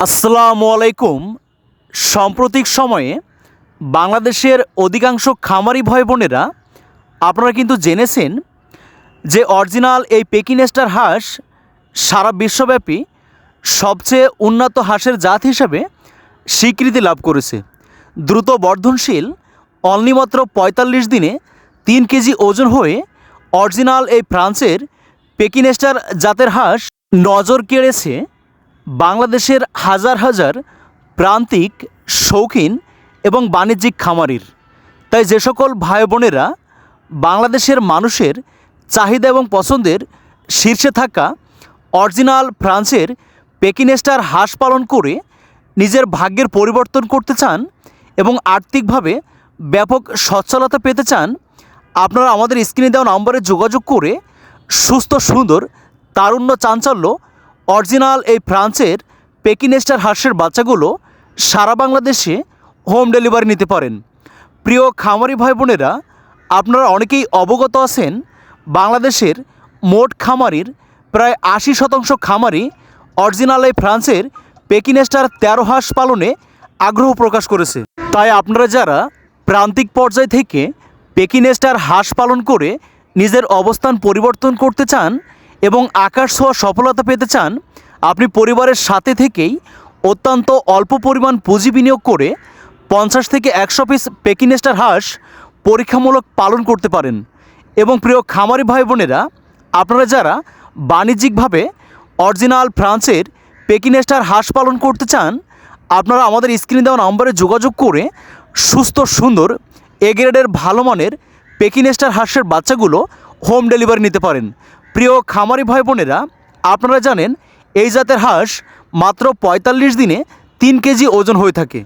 আসসালামু আলাইকুম। সাম্প্রতিক সময়ে বাংলাদেশের অধিকাংশ খামারি ভয় বোনেরা, আপনারা কিন্তু জেনেছেন যে অরিজিনাল এই পেকিনেস্টার হাঁস সারা বিশ্বব্যাপী সবচেয়ে উন্নত হাঁসের জাত হিসাবে স্বীকৃতি লাভ করেছে। দ্রুত বর্ধনশীল অনলি মাত্র পঁয়তাল্লিশ দিনে তিন কেজি ওজন হয়ে অরিজিনাল এই ফ্রান্সের পেকিনেস্টার জাতের হাঁস নজর কেড়েছে বাংলাদেশের হাজার হাজার প্রান্তিক, শৌখিন এবং বাণিজ্যিক খামারির। তাই যে সকল ভাই বোনেরা বাংলাদেশের মানুষের চাহিদা এবং পছন্দের শীর্ষে থাকা অরিজিনাল ফ্রান্সের পেকিনেস্টার হাঁস পালন করে নিজের ভাগ্যের পরিবর্তন করতে চান এবং আর্থিকভাবে ব্যাপক সচ্ছলতা পেতে চান, আপনারা আমাদের স্ক্রিনে দেওয়া নম্বরে যোগাযোগ করে সুস্থ, সুন্দর, তারুণ্য, চাঞ্চল্য অরিজিনাল এই ফ্রান্সের পেকিনেস্টার হাঁসের বাচ্চাগুলো সারা বাংলাদেশে হোম ডেলিভারি নিতে পারেন। প্রিয় খামারি ভাই বোনেরা আপনারা অনেকেই অবগত আছেন, বাংলাদেশের মোট খামারির প্রায় আশি শতাংশ খামারি অরিজিনাল এই ফ্রান্সের পেকিনেস্টার তেরো হাঁস পালনে আগ্রহ প্রকাশ করেছে। তাই আপনারা যারা প্রান্তিক পর্যায় থেকে পেকিনেস্টার হাঁস পালন করে নিজের অবস্থান পরিবর্তন করতে চান এবং আকাশ ছোঁয়া সফলতা পেতে চান, আপনি পরিবারের সাথে থেকেই অত্যন্ত অল্প পরিমাণ পুঁজি বিনিয়োগ করে পঞ্চাশ থেকে একশো পিস পেকিনেস্টার হাঁস পরীক্ষামূলক পালন করতে পারেন। এবং প্রিয় খামারি ভাই বোনেরা, আপনারা যারা বাণিজ্যিকভাবে অরিজিনাল ফ্রান্সের পেকিনেস্টার হাঁস পালন করতে চান, আপনারা আমাদের স্ক্রিনে দেওয়া নম্বরে যোগাযোগ করে সুস্থ, সুন্দর এ গ্রেডের ভালো মানের পেকিনেস্টার হাঁসের বাচ্চাগুলো হোম ডেলিভারি নিতে পারেন। প্রিয় খামারি ভাই বোনেরা, আপনারা জানেন এই জাতের হাঁস মাত্র পঁয়তাল্লিশ দিনে তিন কেজি ওজন হয়ে থাকে।